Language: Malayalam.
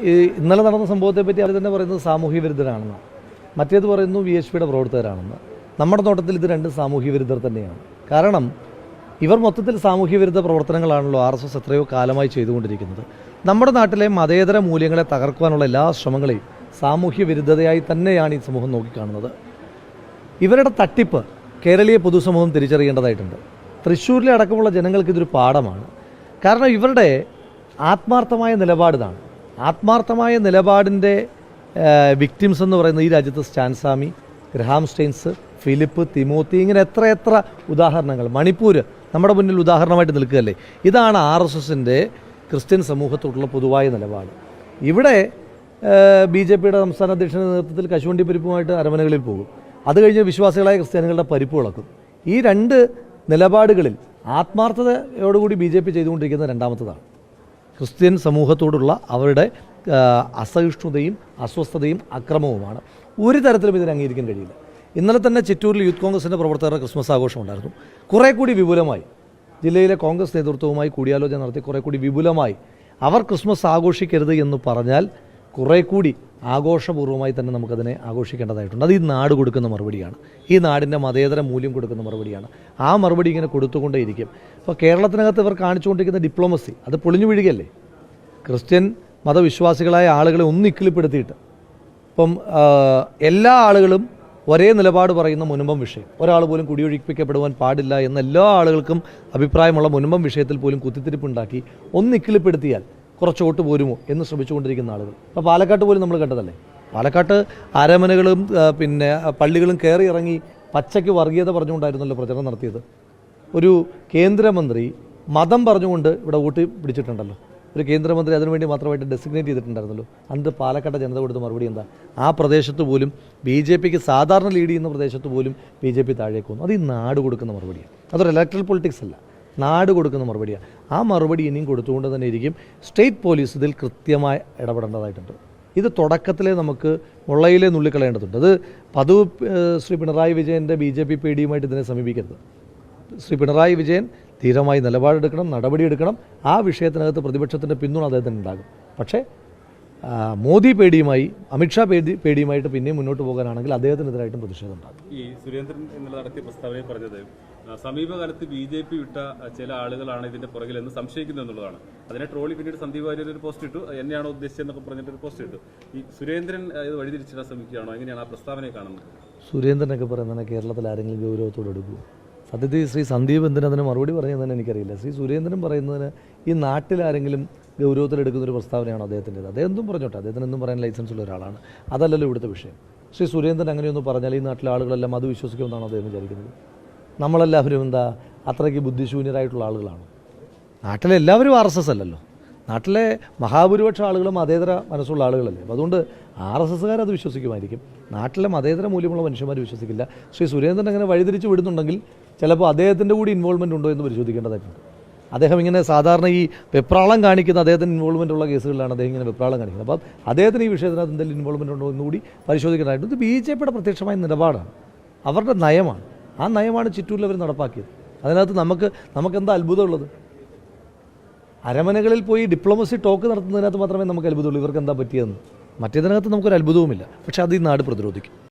ഈ ഇന്നലെ നടന്ന സംഭവത്തെ പറ്റി അവർ തന്നെ പറയുന്നത് സാമൂഹ്യ വിരുദ്ധരാണെന്ന്. മറ്റേത് പറയുന്നു വി എച്ച് പിയുടെ പ്രവർത്തകരാണെന്ന്. നമ്മുടെ നോട്ടത്തിൽ ഇത് രണ്ടും സാമൂഹ്യ വിരുദ്ധർ തന്നെയാണ്. കാരണം ഇവർ മൊത്തത്തിൽ സാമൂഹ്യ വിരുദ്ധ പ്രവർത്തനങ്ങളാണല്ലോ ആർ എസ് എസ് എത്രയോ കാലമായി ചെയ്തുകൊണ്ടിരിക്കുന്നത്. നമ്മുടെ നാട്ടിലെ മതേതര മൂല്യങ്ങളെ തകർക്കുവാനുള്ള എല്ലാ ശ്രമങ്ങളെയും സാമൂഹ്യ വിരുദ്ധതയായി തന്നെയാണ് ഈ സമൂഹം നോക്കിക്കാണുന്നത്. ഇവരുടെ തട്ടിപ്പ് കേരളീയ പൊതുസമൂഹം തിരിച്ചറിയേണ്ടതായിട്ടുണ്ട്. തൃശ്ശൂരിലെ അടക്കമുള്ള ജനങ്ങൾക്ക് ഇതൊരു പാഠമാണ്. കാരണം ഇവരുടെ ആത്മാർത്ഥമായ നിലപാടിതാണ്. ആത്മാർത്ഥമായ നിലപാടിന്റെ വിക്ടിംസ് എന്ന് പറയുന്നത് ഈ രാജ്യത്ത് Stan Swamy Graham Staines Philip Timothy ഇങ്ങനെ എത്ര എത്ര ഉദാഹരണങ്ങൾ. മണിപ്പൂർ നമ്മുടെ മുന്നിൽ ഉദാഹരണമായിട്ട് നിൽക്കുകയല്ലേ? ഇതാണ് ആർ എസ് എസിന്റെ ക്രിസ്ത്യൻ സമൂഹത്തോടുള്ള പൊതുവായ നിലപാട്. ഇവിടെ ബി ജെ പിയുടെ സംസ്ഥാന അധ്യക്ഷന്റെ നേതൃത്വത്തിൽ കശുവണ്ടി പരിപ്പുമായിട്ട് അരമനകളിൽ പോകും. അത് കഴിഞ്ഞ് വിശ്വാസികളായ ക്രിസ്ത്യാനികളുടെ പരിപ്പ് വിളക്കും. ഈ രണ്ട് നിലപാടുകളിൽ ആത്മാർത്ഥതയോടുകൂടി ബി ജെ പി ചെയ്തുകൊണ്ടിരിക്കുന്ന രണ്ടാമത്തതാണ്. ക്രിസ്ത്യൻ സമൂഹത്തോടുള്ള അവരുടെ അസഹിഷ്ണുതയും അസ്വസ്ഥതയും അക്രമവുമാണ്. ഒരു തരത്തിലും ഇതിനെ അംഗീകരിക്കാൻ കഴിയില്ല. ഇന്നലെ തന്നെ ചിറ്റൂരിൽ യൂത്ത് കോൺഗ്രസിന്റെ പ്രവർത്തകരുടെ ക്രിസ്മസ് ആഘോഷം ഉണ്ടായിരുന്നു കുറേ കൂടി വിപുലമായി ജില്ലയിലെ കോൺഗ്രസ് നേതൃത്വവുമായി കൂടിയാലോചന നടത്തി കുറേ കൂടി വിപുലമായി അവർ ക്രിസ്മസ് ആഘോഷിക്കരുത് എന്ന് പറഞ്ഞാൽ കുറേ കൂടി ആഘോഷപൂർവമായി തന്നെ നമുക്കതിനെ ആഘോഷിക്കേണ്ടതായിട്ടുണ്ട്. അത് ഈ നാട് കൊടുക്കുന്ന മറുപടിയാണ്. ഈ നാടിന്റെ മതേതര മൂല്യം കൊടുക്കുന്ന മറുപടിയാണ്. ആ മറുപടി ഇങ്ങനെ കൊടുത്തുകൊണ്ടേയിരിക്കും. അപ്പോൾ കേരളത്തിനകത്ത് ഇവർ കാണിച്ചുകൊണ്ടിരിക്കുന്ന ഡിപ്ലോമസി അത് പൊളിഞ്ഞു വീഴുകയല്ലേ? ക്രിസ്ത്യൻ മതവിശ്വാസികളായ ആളുകളെ ഒന്നിക്കിളിപ്പെടുത്തിയിട്ട്. ഇപ്പം എല്ലാ ആളുകളും ഒരേ നിലപാട് പറയുന്ന മുൻപം വിഷയം. ഒരാൾ പോലും കുടിയൊഴിപ്പിക്കപ്പെടുവാൻ പാടില്ല എന്ന എല്ലാ ആളുകൾക്കും അഭിപ്രായമുള്ള മുൻപം വിഷയത്തിൽ പോലും കുത്തിത്തിരിപ്പുണ്ടാക്കി ഒന്നിക്കിളിപ്പെടുത്തിയാൽ കുറച്ച് വോട്ട് പോരുമോ എന്ന് ശ്രമിച്ചുകൊണ്ടിരിക്കുന്ന ആളുകൾ. അപ്പോൾ പാലക്കാട്ട് പോലും നമ്മൾ കണ്ടതല്ലേ? പാലക്കാട്ട് അരമനകളും ആ, പിന്നെ പള്ളികളും കയറി ഇറങ്ങി പച്ചയ്ക്ക് വർഗീയത പറഞ്ഞുകൊണ്ടായിരുന്നല്ലോ പ്രചരണം നടത്തിയത്. ഒരു കേന്ദ്രമന്ത്രി മതം പറഞ്ഞുകൊണ്ട് ഇവിടെ വോട്ട് പിടിച്ചിട്ടുണ്ടല്ലോ. ഒരു കേന്ദ്രമന്ത്രി അതിനുവേണ്ടി മാത്രമായിട്ട് ഡെസിഗ്നേറ്റ് ചെയ്തിട്ടുണ്ടായിരുന്നല്ലോ. അന്ന് പാലക്കാട്ടെ ജനത കൊടുത്ത മറുപടി എന്താ? ആ പ്രദേശത്ത് പോലും ബി ജെ പിക്ക് സാധാരണ ലീഡ് ചെയ്യുന്ന പ്രദേശത്ത് പോലും ബി ജെ പി താഴേക്ക് വന്നു. അത് ഈ നാട് കൊടുക്കുന്ന മറുപടിയാണ്. അതൊരു ഇലക്ട്രൽ പൊളിറ്റിക്സ് അല്ല. നാട് കൊടുക്കുന്ന മറുപടിയാണ്. ആ മറുപടി ഇനിയും കൊടുത്തുകൊണ്ട് തന്നെ ഇരിക്കും. സ്റ്റേറ്റ് പോലീസ് ഇതിൽ കൃത്യമായി ഇടപെടേണ്ടതായിട്ടുണ്ട്. ഇത് തുടക്കത്തിലെ നമുക്ക് മുള്ളയിലെ നുള്ളിക്കളയേണ്ടതുണ്ട്. അത് പതിവ് ശ്രീ പിണറായി വിജയന്റെ ബി ജെ പി പേടിയുമായിട്ട് ഇതിനെ സമീപിക്കരുത്. ശ്രീ പിണറായി വിജയൻ ധീരമായി നിലപാടെടുക്കണം നടപടിയെടുക്കണം. ആ വിഷയത്തിനകത്ത് പ്രതിപക്ഷത്തിന്റെ പിന്തുണ അദ്ദേഹത്തിന് ഉണ്ടാകും. പക്ഷേ മോദി പേടിയുമായി അമിത്ഷാ പേടി പേടിയുമായിട്ട് പിന്നെയും മുന്നോട്ട് പോകാനാണെങ്കിൽ അദ്ദേഹത്തിനെതിരായിട്ടും പ്രതിഷേധം ഉണ്ടാകും. ഈ സുരേന്ദ്രൻ എന്നുള്ള നടത്തിയ പ്രസ്താവനയിൽ പറഞ്ഞത് സമീപകാലത്ത് ബി ജെ പി വിട്ട ചില ആളുകളാണ് ഇതിന്റെ പുറകിലെന്ന് സംശയിക്കുന്നു എന്നുള്ളതാണ്. അതിനെ ട്രോളി പിന്നീട് സന്ദീപ് വാര്യർ ഒരു പോസ്റ്റ് ഇട്ടു. എന്നെയാണോ ഉദ്ദേശിച്ചതെന്നൊക്കെ പറഞ്ഞിട്ട് ഒരു പോസ്റ്റ് ഇട്ടു. ഈ സുരേന്ദ്രൻ ഇത് വഴിതിരിച്ചിടാൻ ശ്രമിക്കുകയാണോ? എങ്ങനെയാണ് ആ പ്രസ്താവനയെ കാണുന്നത്? സുരേന്ദ്രനൊക്കെ പറയുന്നത് കേരളത്തിൽ ആരെങ്കിലും ഗൗരവത്തോടെ എടുക്കുമോ സത്യത്തിൽ ശ്രീ സന്ദീപ് എന്തിനു അതിന് മറുപടി പറഞ്ഞതെന്ന് എനിക്കറിയില്ല. ശ്രീ സുരേന്ദ്രൻ പറയുന്നതിന് ഈ നാട്ടിലാരെങ്കിലും ഗൗരവത്തിലെടുക്കുന്ന ഒരു പ്രസ്താവനയാണ് അദ്ദേഹത്തിന്റെത്? അദ്ദേഹം എന്തും പറഞ്ഞോട്ടെ. അദ്ദേഹത്തിന് എന്തും പറയാൻ ലൈസൻസ് ഉള്ള ഒരാളാണ്. അതല്ലല്ലോ ഇവിടുത്തെ വിഷയം. ശ്രീ സുരേന്ദ്രൻ അങ്ങനെയൊന്നും പറഞ്ഞാൽ ഈ നാട്ടിലെ ആളുകളെല്ലാം അത് വിശ്വസിക്കുമെന്നാണ് അദ്ദേഹം വിചാരിക്കുന്നത്? നമ്മളെല്ലാവരും എന്താ അത്രയ്ക്ക് ബുദ്ധിശൂന്യരായിട്ടുള്ള ആളുകളാണ്? നാട്ടിലെ എല്ലാവരും ആർ എസ് എസ് അല്ലല്ലോ. നാട്ടിലെ മഹാഭൂരിപക്ഷ ആളുകളും മതേതര മനസ്സുള്ള ആളുകളല്ലേ. അപ്പോൾ അതുകൊണ്ട് ആർ എസ് എസ്സുകാർ അത് വിശ്വസിക്കുമായിരിക്കും. നാട്ടിലെ മതേതര മൂല്യമുള്ള മനുഷ്യന്മാർ വിശ്വസിക്കില്ല. ശ്രീ സുരേന്ദ്രൻ അങ്ങനെ വഴിതിരിച്ച് വിടുന്നുണ്ടെങ്കിൽ ചിലപ്പോൾ അദ്ദേഹത്തിന്റെ കൂടി ഇൻവോൾവ്മെന്റ് ഉണ്ടോ എന്ന് പരിശോധിക്കേണ്ടതായിട്ടുണ്ട്. അദ്ദേഹം ഇങ്ങനെ സാധാരണ ഈ വെപ്രാളം കാണിക്കുന്ന അദ്ദേഹത്തിന് ഇൻവോൾവ്മെന്റ് ഉള്ള കേസുകളിലാണ് അദ്ദേഹം ഇങ്ങനെ വെപ്രാളം കാണിക്കുന്നത്. അപ്പം അദ്ദേഹത്തിന് ഈ വിഷയത്തിനകത്ത് എന്തെങ്കിലും ഇൻവോൾവ്മെന്റ് ഉണ്ടോ എന്നുകൂടി പരിശോധിക്കേണ്ടതായിട്ടുണ്ട്. ഇത് ബി ജെ പിയുടെ പ്രത്യക്ഷമായ നിലപാടാണ്. അവരുടെ നയമാണ്. ആ നയമാണ് ചിറ്റൂരിൽ അവർ നടപ്പാക്കിയത്. അതിനകത്ത് നമുക്ക് നമുക്ക് എന്താ അത്ഭുതമുള്ളത്? അരമനകളിൽ പോയി ഡിപ്ലോമസി ടോക്ക് നടത്തുന്നതിനകത്ത് മാത്രമേ നമുക്ക് അത്ഭുതമുള്ളൂ. ഇവർക്ക് എന്താ പറ്റിയതെന്ന്. മറ്റേതിനകത്ത് നമുക്കൊരു അത്ഭുതവുമില്ല പക്ഷേ അത് ഈ നാട് പ്രതിരോധിക്കും.